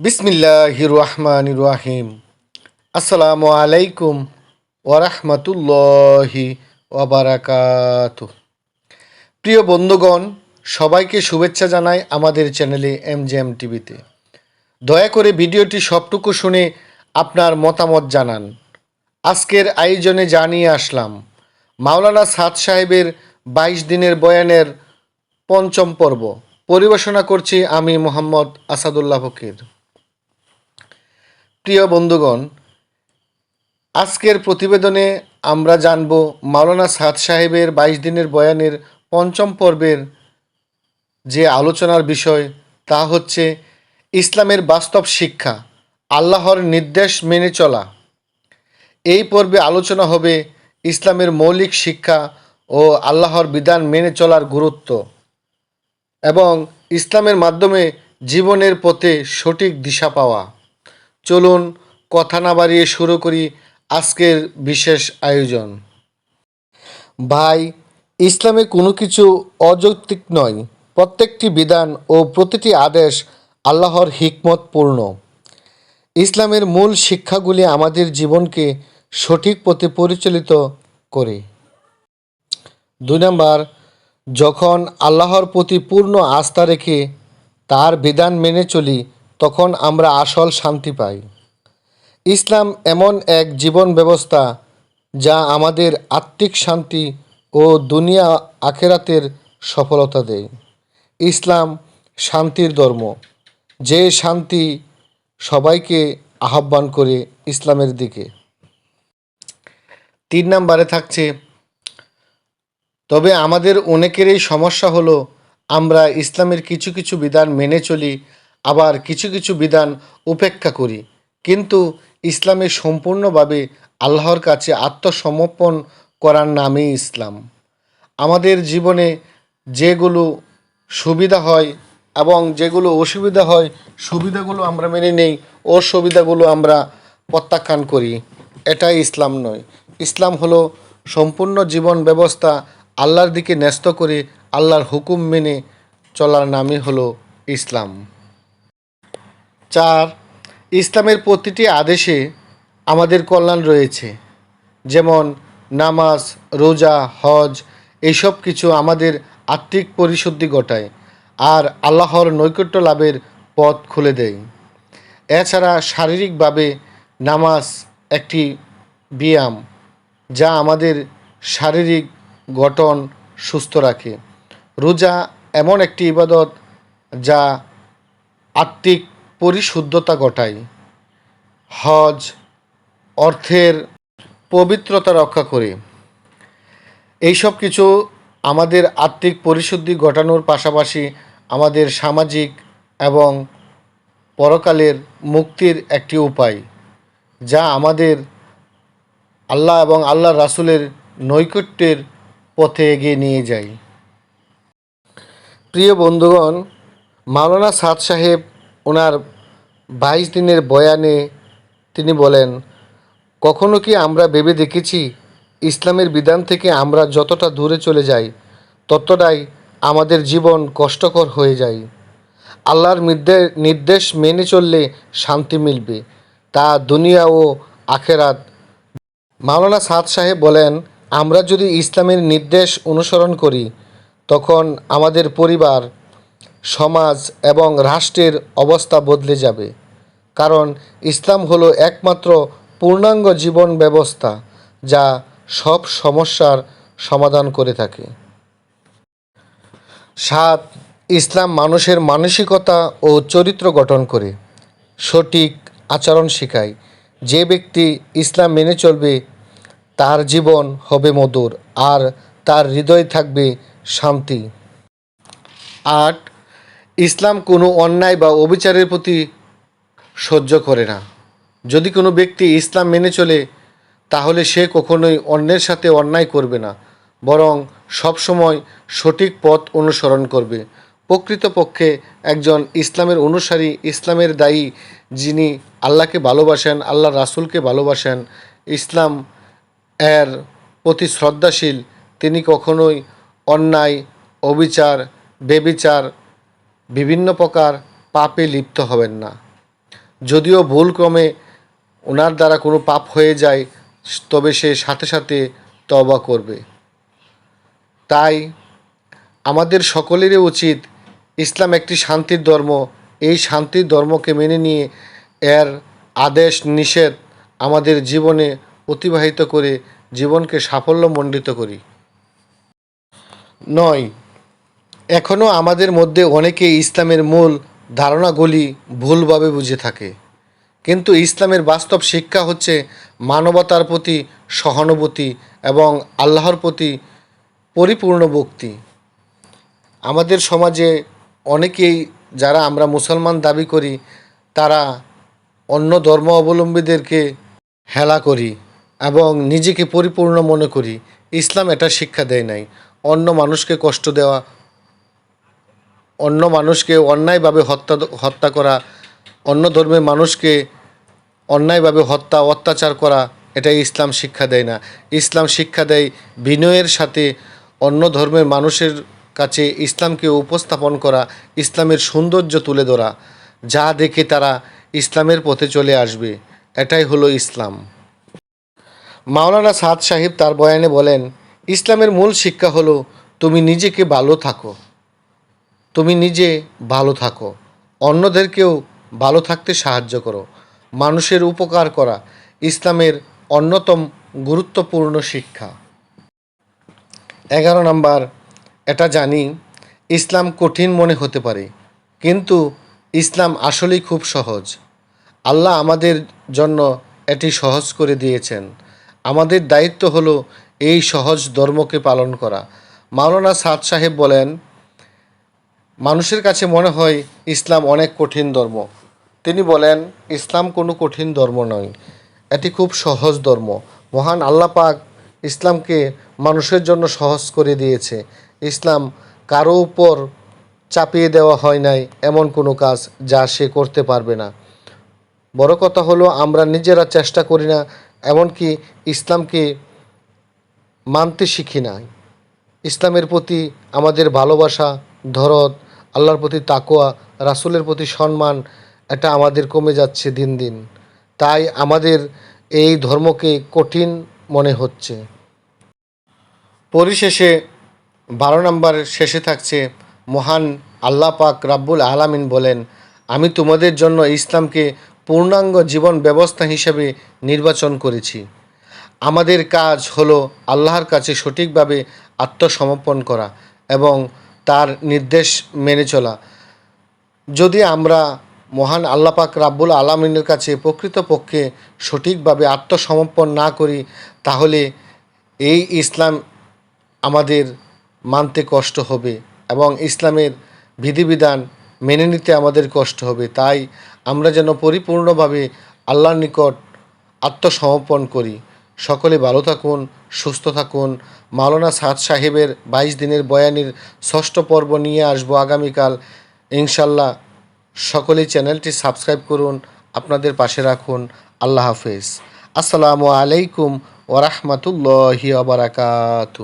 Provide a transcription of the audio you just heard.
বিসমিল্লাহ রহমান রাহিম আসসালামু আলাইকুম ওরহমতুল্লাহি ওবারাকাত প্রিয় বন্ধুগণ, সবাইকে শুভেচ্ছা জানাই আমাদের চ্যানেলে এম জে এম টিভিতে। দয়া করে ভিডিওটি সবটুকু শুনে আপনার মতামত জানান। আজকের আয়োজনে জানিয়ে আসলাম, মাওলানা সাদ সাহেবের বাইশ দিনের বয়ানের পঞ্চম পর্ব। পরিবেশনা করছি আমি মোহাম্মদ আসাদুল্লাহ ফকির। প্রিয় বন্ধুগণ, আজকের প্রতিবেদনে আমরা জানব মাওলানা সাদ সাহেবের বাইশ দিনের বয়ানের পঞ্চম পর্বের যে আলোচনার বিষয়, তা হচ্ছে ইসলামের বাস্তব শিক্ষা, আল্লাহর নির্দেশ মেনে চলা। এই পর্বে আলোচনা হবে ইসলামের মৌলিক শিক্ষা ও আল্লাহর বিধান মেনে চলার গুরুত্ব এবং ইসলামের মাধ্যমে জীবনের পথে সঠিক দিশা পাওয়া। চলুন কথা না বাড়িয়ে শুরু করি আজকের বিশেষ আয়োজন। ভাই, ইসলামে কোনো কিছু অযৌক্তিক নয়। প্রত্যেকটি বিধান ও প্রতিটি আদেশ আল্লাহর হিকমত পূর্ণ ইসলামের মূল শিক্ষাগুলি আমাদের জীবনকে সঠিক পথে পরিচালিত করে। দুই নম্বর, যখন আল্লাহর প্রতি পূর্ণ আস্থা রেখে তার বিধান মেনে চলি তখন আমরা আসল শান্তি পাই। ইসলাম এমন এক জীবন ব্যবস্থা যা আমাদের আত্মিক শান্তি ও দুনিয়া আখেরাতের সফলতা দেয়। ইসলাম শান্তির ধর্ম। যে শান্তি সবাইকে আহ্বান করে ইসলামের দিকে। তিন নম্বরে থাকছে, তবে আমাদের অনেকেরই সমস্যা হলো, আমরা ইসলামের কিছু কিছু বিধান মেনে চলি আবার কিছু কিছু বিধান উপেক্ষা করি। কিন্তু ইসলামে সম্পূর্ণভাবে আল্লাহর কাছে আত্মসমর্পণ করার নামই ইসলাম। আমাদের জীবনে যেগুলো সুবিধা হয় এবং যেগুলো অসুবিধা হয়, সুবিধাগুলো আমরা মেনে নেই, অসুবিধাগুলো আমরা প্রত্যাখ্যান করি। এটাই ইসলাম নয়। ইসলাম হলো সম্পূর্ণ জীবন ব্যবস্থা আল্লাহর দিকে ন্যস্ত করে আল্লাহর হুকুম মেনে চলার নামই হলো ইসলাম। চার, ইসলামের প্রতিটি আদেশে আমাদের কল্যাণ রয়েছে। যেমন নামাজ, রোজা, হজ, এইসব কিছু আমাদের আত্মিক পরিশুদ্ধি ঘটায় আর আল্লাহর নৈকট্য লাভের পথ খুলে দেয়। এছাড়া শারীরিকভাবে নামাজ একটি ব্যায়াম যা আমাদের শারীরিক গঠন সুস্থ রাখে। রোজা এমন একটি ইবাদত যা আত্মিক পরিশুদ্ধতা ঘটায় হজ, অর্থের পবিত্রতা রক্ষা করে। এইসব কিছু আমাদের আত্মিক পরিশুদ্ধি ঘটানোর পাশাপাশি আমাদের সামাজিক এবং পরকালের মুক্তির একটি উপায়, যা আমাদের আল্লাহ এবং আল্লাহ রাসুলের নৈকট্যের পথে এগিয়ে নিয়ে যায়। প্রিয় বন্ধুগণ, মাওলানা সাদ সাহেব ওনার বাইশ দিনের বয়ানে তিনি বলেন, কখনো কি আমরা ভেবে দেখেছি ইসলামের বিধান থেকে আমরা যতটা দূরে চলে যাই, ততটাই আমাদের জীবন কষ্টকর হয়ে যায়। আল্লাহর নির্দে- নির্দেশ মেনে চললে শান্তি মিলবে। তা দুনিয়া ও আখেরাত মাওলানা সাদ সাহেব বলেন, আমরা যদি ইসলামের নির্দেশ অনুসরণ করি, তখন আমাদের পরিবার সমাজ এবং রাষ্ট্রের অবস্থা বদলে যাবে। কারণ ইসলাম হলো একমাত্র পূর্ণাঙ্গ জীবন ব্যবস্থা যা সব সমস্যার সমাধান করে থাকে। সাত, ইসলাম মানুষের মানসিকতা ও চরিত্র গঠন করে। সঠিক আচরণ শেখায়। যে ব্যক্তি ইসলাম মেনে চলবে, তার জীবন হবে মধুর আর তার হৃদয় থাকবে শান্তি। আট ইসলাম কোনো অন্যায় বা অবিচারের প্রতি সহ্য করে না। যদি কোনো ব্যক্তি ইসলাম মেনে চলে, তাহলে সে কখনোই অন্যের সাথে অন্যায় করবে না, বরং সবসময় সঠিক পথ অনুসরণ করবে। প্রকৃতপক্ষে একজন ইসলামের অনুসারী, ইসলামের দায়ী যিনি আল্লাহকে ভালোবাসেন, আল্লাহ রাসূলকে ভালোবাসেন, ইসলাম এর প্রতি শ্রদ্ধাশীল, তিনি কখনোই অন্যায়, অবিচার, বেবিচার বিভিন্ন প্রকার পাপে লিপ্ত হবেন না। যদিও ভুলক্রমে ওনার দ্বারা কোনো পাপ হয়ে যায়, তবে সে সাথে সাথে তবা করবে। তাই আমাদের সকলেরই উচিত ইসলাম একটি শান্তির ধর্ম। এই শান্তির ধর্মকে মেনে নিয়ে এর আদেশ, নিষেধ আমাদের জীবনে অতিবাহিত করে জীবনকে সাফল্যমণ্ডিত করি। নয় এখনও আমাদের মধ্যে অনেকে ইসলামের মূল ধারণাগুলি ভুলভাবে বুঝে থাকে। কিন্তু ইসলামের বাস্তব শিক্ষা হচ্ছে মানবতার প্রতি সহানুভূতি এবং আল্লাহর প্রতি পরিপূর্ণ ভক্তি। আমাদের সমাজে অনেকেই যারা আমরা মুসলমান দাবি করি, তারা অন্য ধর্ম অবলম্বীদেরকে হেলা করি এবং নিজেকে পরিপূর্ণ মনে করি। ইসলাম এটা শিক্ষা দেয় নাই। অন্য মানুষকে কষ্ট দেওয়া অন্য মানুষকে অন্যায়ভাবে হত্যা হত্যা করা, অন্য ধর্মের মানুষকে অন্যায়ভাবে হত্যা, অত্যাচার করা, এটাই ইসলাম শিক্ষা দেয় না। ইসলাম শিক্ষা দেয় বিনয়ের সাথে অন্য ধর্মের মানুষের কাছে ইসলামকে উপস্থাপন করা, ইসলামের সৌন্দর্য তুলে ধরা, যা দেখে তারা ইসলামের পথে চলে আসবে। এটাই হলো ইসলাম। মাওলানা সাদ সাহেব তার বয়ানে বলেন, ইসলামের মূল শিক্ষা হলো, তুমি নিজেকে ভালো থাকো। তুমি নিজে ভালো থাকো। অন্যদেরকেও ভালো থাকতে সাহায্য করো। মানুষের উপকার করা ইসলামের অন্যতম গুরুত্বপূর্ণ শিক্ষা। এগারো নম্বর, এটা জানি, ইসলাম কঠিন মনে হতে পারে, কিন্তু ইসলাম আসলেই খুব সহজ। আল্লাহ আমাদের জন্য এটি সহজ করে দিয়েছেন। আমাদের দায়িত্ব হলো এই সহজ ধর্মকে পালন করা। মাওলানা সাদ সাহেব বলেন মানুষের কাছে মনে হয় ইসলাম অনেক কঠিন ধর্ম। তিনি বলেন, ইসলাম কোনো কঠিন ধর্ম নয়, এটি খুব সহজ ধর্ম। মহান আল্লাহ পাক ইসলামকে মানুষের জন্য সহজ করে দিয়েছে। ইসলাম কারও উপর চাপিয়ে দেওয়া হয় নাই এমন কোনো কাজ যা সে করতে পারবে না। বড় কথা হলো, আমরা নিজেরা চেষ্টা করি না, এমনকি ইসলামকে মানতে শিখি না ইসলামের প্রতি আমাদের ভালোবাসা, ধরত আল্লাহর প্রতি তাকোয়া রাসুলের প্রতি সম্মান, এটা আমাদের কমে যাচ্ছে দিন দিন। তাই আমাদের এই ধর্মকে কঠিন মনে হচ্ছে। পরিশেষে বারো নম্বর শেষে থাকছে, মহান আল্লাহ পাক রাব্বুল আলামিন বলেন, আমি তোমাদের জন্য ইসলামকে পূর্ণাঙ্গ জীবন ব্যবস্থা হিসেবে নির্বাচন করেছি। আমাদের কাজ হলো আল্লাহর কাছে সঠিকভাবে আত্মসমর্পণ করা এবং তার নির্দেশ মেনে চলা। যদি আমরা মহান আল্লাপাক রাব্বুল আলমিনের কাছে প্রকৃতপক্ষে সঠিকভাবে আত্মসমর্পণ না করি, তাহলে এই ইসলাম আমাদের মানতে কষ্ট হবে এবং ইসলামের বিধিবিধান মেনে নিতে আমাদের কষ্ট হবে। তাই আমরা যেন পরিপূর্ণভাবে আল্লাহর নিকট আত্মসমর্পণ করি। সকলে ভালো থাকুন সুস্থ থাকুন। মাওলানা সাদ সাহেবের বাইশ দিনের বয়ানির ষষ্ঠ পর্ব নিয়ে আসব আগামীকাল। ইনশাল্লাহ সকলেই চ্যানেলটি সাবস্ক্রাইব করুন, আপনাদের পাশে রাখুন। আল্লাহ হাফেজ। আসসালামু আলাইকুম ওরহমতুল্লাহি আবরাকাতু